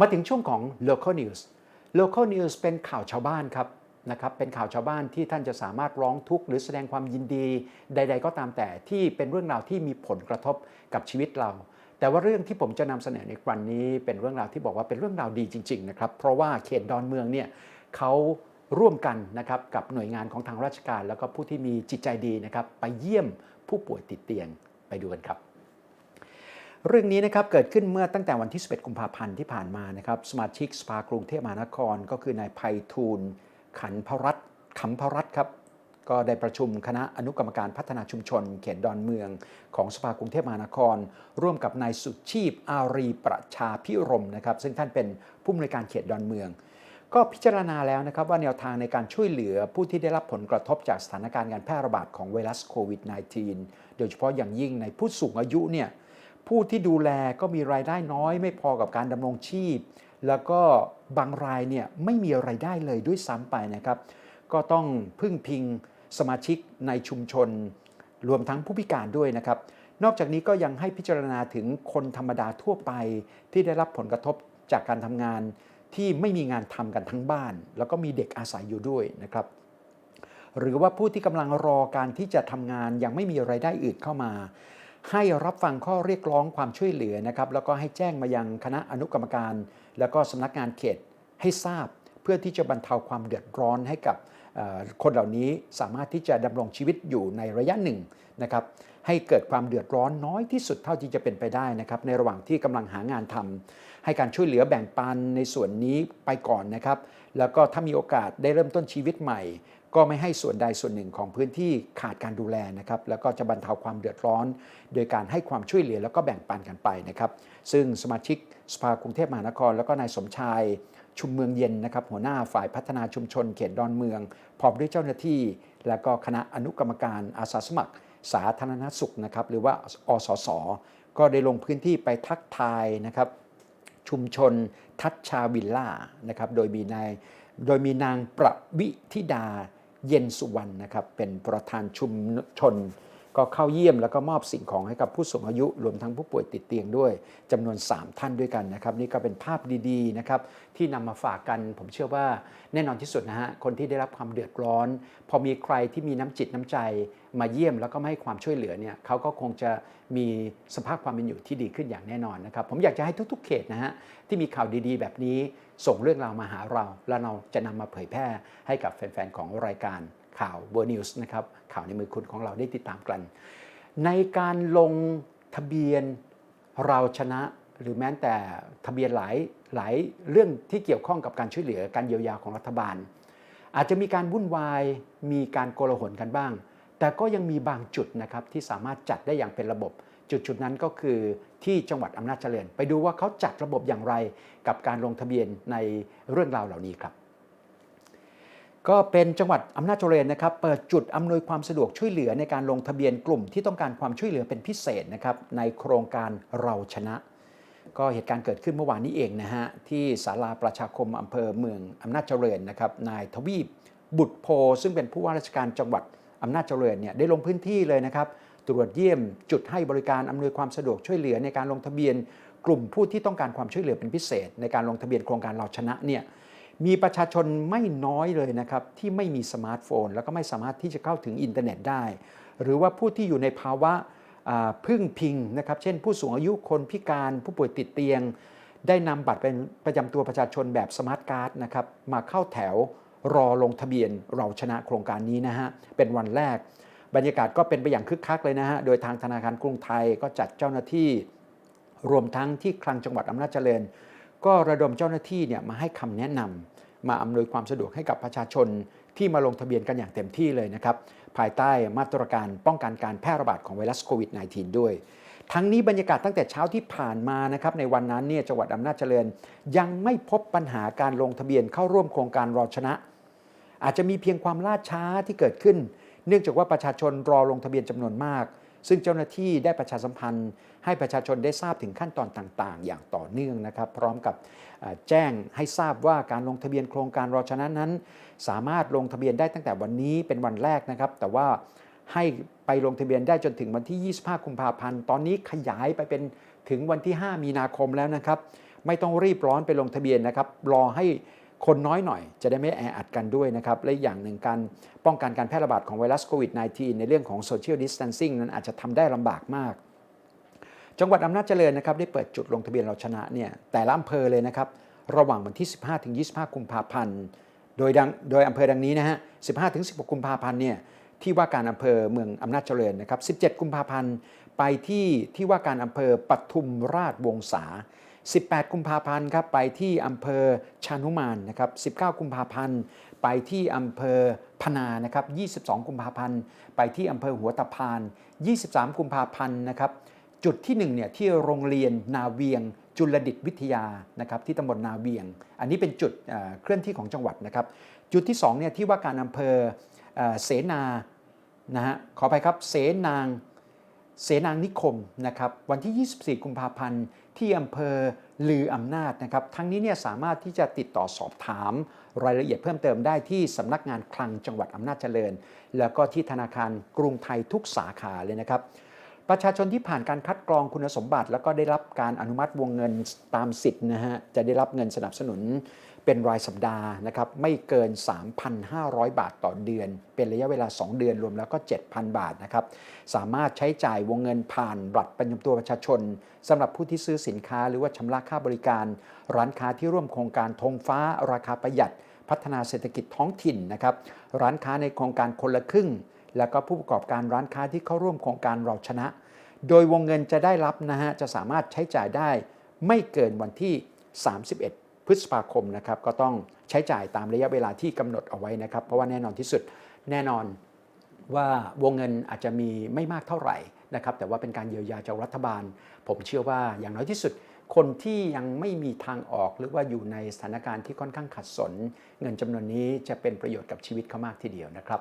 มาถึงช่วงของ local news local news เป็นข่าวชาวบ้านครับนะครับเป็นข่าวชาวบ้านที่ท่านจะสามารถร้องทุกข์หรือแสดงความยินดี ใด ๆ ก็ตามแต่ที่เป็นเรื่องราวที่มีผลกระทบกับชีวิตเรา แต่ว่าเรื่องที่ผมจะนำเสนอในวันนี้เป็นเรื่องราวที่บอกว่าเป็นเรื่องราวดีจริงๆนะครับเพราะว่าเขตดอนเมืองเนี่ยเขาร่วมกันนะครับกับหน่วยงานของทางราชการ แล้วก็ผู้ที่มีจิตใจดีนะครับไปเยี่ยมผู้ป่วยติดเตียงไปดูกันครับ เรื่องนี้นะครับเกิดขึ้นเมื่อตั้งแต่วันที่ 11 กุมภาพันธ์ที่ผ่านมานะครับสมาชิกสภากรุงเทพมหานคร ก็คือนายไพฑูรย์ขันพรัตขำพรัตครับก็ได้ประชุมคณะอนุกรรมการพัฒนาชุมชน เขตดอนเมือง ของสภากรุงเทพมหานคร ร่วมกับนายสุชีพอารีประชาพิรมนะครับ ซึ่งท่านเป็นผู้อำนวยการเขตดอนเมือง ก็พิจารณาแล้วนะครับว่าแนวทางในการช่วยเหลือผู้ที่ได้รับผลกระทบจากสถานการณ์การแพร่ระบาดของไวรัสโควิด -19 โดยเฉพาะอย่างยิ่งในผู้สูงอายุเนี่ย ผู้ที่ดูแลก็มีรายได้น้อย ไม่พอกับการดำรงชีพ แล้วก็บางรายเนี่ยไม่มีรายได้เลยด้วยซ้ำไปนะครับ ก็ต้องพึ่งพิงสมาชิกในชุมชน รวมทั้งผู้พิการด้วยนะครับ นอกจากนี้ก็ยังให้พิจารณาถึงคนธรรมดาทั่วไป ที่ได้รับผลกระทบจากการทำงานที่ไม่มีงานทำกันทั้งบ้าน แล้วก็มีเด็กอาศัยอยู่ด้วยนะครับหรือว่าผู้ที่กำลังรอการที่จะทำงานยังไม่มีไรายได้อื่นเข้ามา ให้รับฟังข้อเรียกร้องความช่วยเหลือนะครับแล้วก็ให้แจ้งมายังคณะอนุกรรมการ แล้วก็สำนักงานเขตให้ทราบ เพื่อที่จะบรรเทาความเดือดร้อนให้กับคนเหล่านี้สามารถที่จะดำรงชีวิตอยู่ในระยะหนึ่งนะครับให้เกิดความเดือดร้อนน้อยที่สุดเท่าที่จะเป็นไปได้นะครับในระหว่างที่กำลังหางานทำให้การช่วยเหลือแบ่งปันในส่วนนี้ไปก่อนนะครับ แล้วก็ถ้ามีโอกาสได้เริ่มต้นชีวิตใหม่ ก็ไม่ให้ส่วนใดส่วนหนึ่งของพื้นที่ขาดการดูแลนะครับ แล้วก็จะบรรเทาความเดือดร้อน โดยการให้ความช่วยเหลือแล้วก็แบ่งปันกันไปนะครับ ซึ่งสมาชิกสภากรุงเทพมหานคร แล้วก็นายสมชายชุมเมืองเย็นนะครับ หัวหน้าฝ่ายพัฒนาชุมชนเขตดอนเมือง พร้อมด้วยเจ้าหน้าที่ และก็คณะอนุกรรมการอาสาสมัคร สาธารณสุขนะครับ หรือว่าอสส ก็ได้ลงพื้นที่ไปทักทายนะครับชุมชนทัชชาวิลล่านะครับ โดยมีนาย โดยมีนางประวิธิดา เย็นสุวรรณนะครับเป็นประธานชุมชน ก็เข้าเยี่ยมแล้วก็มอบสิ่งของให้กับผู้สูงอายุรวมทั้งผู้ป่วยติดเตียงด้วยจำนวน 3 ท่านด้วยกันนะครับ นี่ก็เป็นภาพดีๆนะครับที่นำมาฝากกันผมเชื่อว่าแน่นอนที่สุดนะฮะคนที่ได้รับความเดือดร้อน พอมีใครที่มีน้ำจิตน้ำใจมาเยี่ยมแล้วก็มาให้ความช่วยเหลือเนี่ยเขาก็คงจะมีสภาพความเป็นอยู่ที่ดีขึ้นอย่างแน่นอนนะครับ ผมอยากจะให้ทุก ๆ เขตนะฮะที่มีข่าวดีๆ แบบนี้ส่งเรื่องราวมาหาเรา แล้วเราจะนำมาเผยแพร่ให้กับแฟนๆของรายการ ข่าวเวอร์นิวส์นะครับข่าวในมือคุณของเราได้ติดตามกัน ในการลงทะเบียนเราชนะหรือแม้แต่ทะเบียนหลายหลายเรื่องที่เกี่ยวข้องกับการช่วยเหลือการเยียวยาของรัฐบาล อาจจะมีการวุ่นวายมีการโกลาหลกันบ้าง แต่ก็ยังมีบางจุดนะครับที่สามารถจัดได้อย่างเป็นระบบ จุดจุดๆนั้นก็คือที่จังหวัดอำนาจเจริญ ไปดูว่าเขาจัดระบบอย่างไรกับการลงทะเบียนในเรื่องราวเหล่านี้ครับ ก็เป็นจังหวัดอำนาจเจริญนะครับ เปิดจุดอำนวยความสะดวกช่วยเหลือในการลงทะเบียนกลุ่มที่ต้องการความช่วยเหลือเป็นพิเศษนะครับในโครงการเราชนะ ก็เหตุการณ์เกิดขึ้นเมื่อวานนี้เองนะฮะที่ศาลาประชาคมอำเภอเมืองอำนาจเจริญนะครับนายทวีปบุตรโพ ซึ่งเป็นผู้ว่าราชการจังหวัดอำนาจเจริญเนี่ยได้ลงพื้นที่เลยนะครับ ตรวจเยี่ยมจุดให้บริการอำนวยความสะดวกช่วยเหลือในการลงทะเบียน กลุ่มผู้ที่ต้องการความช่วยเหลือเป็นพิเศษ ในการลงทะเบียนโครงการเราชนะเนี่ย มีประชาชนไม่น้อยเลยนะครับ ที่ไม่มีสมาร์ทโฟน แล้วก็ไม่สามารถที่จะเข้าถึงอินเทอร์เน็ตได้ หรือว่าผู้ที่อยู่ในภาวะพึ่งพิงนะครับเช่น ผู้สูงอายุคนพิการผู้ป่วยติดเตียง ได้นำบัตรเป็นประจำตัวประชาชนแบบสมาร์ทการ์ดนะครับมาเข้าแถวรอลงทะเบียนเราชนะโครงการนี้นะฮะเป็นวันแรก บรรยากาศก็เป็นไปอย่างคึกคักเลยนะฮะโดยทางธนาคารกรุงไทยก็จัดเจ้าหน้าที่ รวมทั้งที่คลังจังหวัดอำนาจเจริญ ก็ระดมเจ้าหน้าที่เนี่ยมาให้คำแนะนำมาอำนวยความสะดวกให้กับประชาชนที่มาลงทะเบียนกันอย่างเต็มที่เลยนะครับภายใต้มาตรการป้องกันการแพร่ระบาดของไวรัสโควิด -19 ด้วย ทั้งนี้บรรยากาศตั้งแต่เช้าที่ผ่านมานะครับในวันนั้นเนี่ยจังหวัดอำนาจเจริญ ยังไม่พบปัญหาการลงทะเบียนเข้าร่วมโครงการรอชนะ อาจจะมีเพียงความล่าช้าที่เกิดขึ้น เนื่องจากว่าประชาชนรอลงทะเบียนจำนวนมาก ซึ่งเจ้าหน้าที่ได้ประชาสัมพันธ์ ให้ประชาชนได้ทราบถึงขั้นตอนต่างๆ อย่างต่อเนื่องนะครับ พร้อมกับแจ้งให้ทราบว่าการลงทะเบียนโครงการรอชนะนั้น สามารถลงทะเบียนได้ตั้งแต่วันนี้เป็นวันแรกนะครับ แต่ว่าให้ไปลงทะเบียนได้จนถึงวันที่ 25 กุมภาพันธ์ ตอนนี้ขยายไปเป็นถึงวันที่ 5 มีนาคมแล้วนะครับ ไม่ต้องรีบร้อนไปลงทะเบียนนะครับ รอให้ คนน้อยหน่อยจะได้ไม่แออัดกันด้วยนะครับและอย่างหนึ่งการป้องกันการแพร่ระบาดของไวรัสโควิด -19 ในเรื่องของ Social Distancing นั้นอาจจะทำได้ลำบากมาก จังหวัดอำนาจเจริญนะครับได้เปิดจุดลงทะเบียนเราชนะเนี่ยแต่ละอำเภอเลยนะครับระหว่างวันที่ 15ถึง25 กุมภาพันธ์โดยดังโดยอำเภอดังนี้นะฮะ 15ถึง16 กุมภาพันธ์เนี่ยที่ว่าการอำเภอเมืองอำนาจเจริญนะครับ 17 กุมภาพันธ์ไปที่ที่ว่าการอำเภอปทุมราชวงศา 18 กุมภาพันธ์ครับไปที่อำเภอชานุมานนะครับ 19 กุมภาพันธ์ไปที่อำเภอพนานะครับ 22 กุมภาพันธ์ไปที่อำเภอหัวตะพาน 23 กุมภาพันธ์นะครับจุดที่1เนี่ยที่โรงเรียนนาเวียงจุลดิตวิทยานะครับที่ตำบลนาเวียง อันนี้เป็นจุดเเคลื่อนที่ของจังหวัดนะครับจุดที่2เนี่ยที่ว่าการอำเภอเอเสนานะฮะขอไปครับเสนาง เสนางนิคมนะครับวันที่ 24 กุมภาพันธ์ ที่อำเภอลืออำนาจนะครับทั้งนี้เนี่ยสามารถที่จะติดต่อสอบถาม รายละเอียดเพิ่มเติมได้ที่สำนักงานคลังจังหวัดอำนาจเจริญ แล้วก็ที่ธนาคารกรุงไทยทุกสาขาเลยนะครับ ประชาชนที่ผ่านการคัดกรองคุณสมบัติ แล้วก็ได้รับการอนุมัติวงเงินตามสิทธิ์นะฮะจะได้รับเงินสนับสนุน เป็นรายสัปดาห์นะครับไม่เกิน 3,500 บาทต่อเดือน เป็นระยะเวลา 2 เดือนรวมแล้วก็ 7,000 บาทนะครับสามารถใช้จ่ายวงเงินผ่านบัตรประจำตัวประชาชนสำหรับผู้ที่ซื้อสินค้าหรือว่าชำระค่าบริการ ร้านค้าที่ร่วมโครงการธงฟ้า ราคาประหยัด พัฒนาเศรษฐกิจท้องถิ่นนะครับร้านค้าในโครงการคนละครึ่ง แล้วก็ผู้ประกอบการร้านค้าที่เข้าร่วมโครงการเราชนะ โดยวงเงินจะได้รับนะฮะจะสามารถใช้จ่ายได้ไม่เกินวันที่ 31 พฤษภาคมนะครับก็ต้องใช้จ่ายตามระยะเวลาที่กำหนดเอาไว้นะครับ เพราะว่าแน่นอนที่สุดแน่นอนว่าวงเงินอาจจะมีไม่มากเท่าไหร่นะครับแต่ว่าเป็นการเยียวยาจากรัฐบาล ผมเชื่อว่าอย่างน้อยที่สุด คนที่ยังไม่มีทางออกหรือว่าอยู่ในสถานการณ์ที่ค่อนข้างขัดสน เงินจำนวนนี้จะเป็นประโยชน์กับชีวิตเขามากทีเดียวนะครับ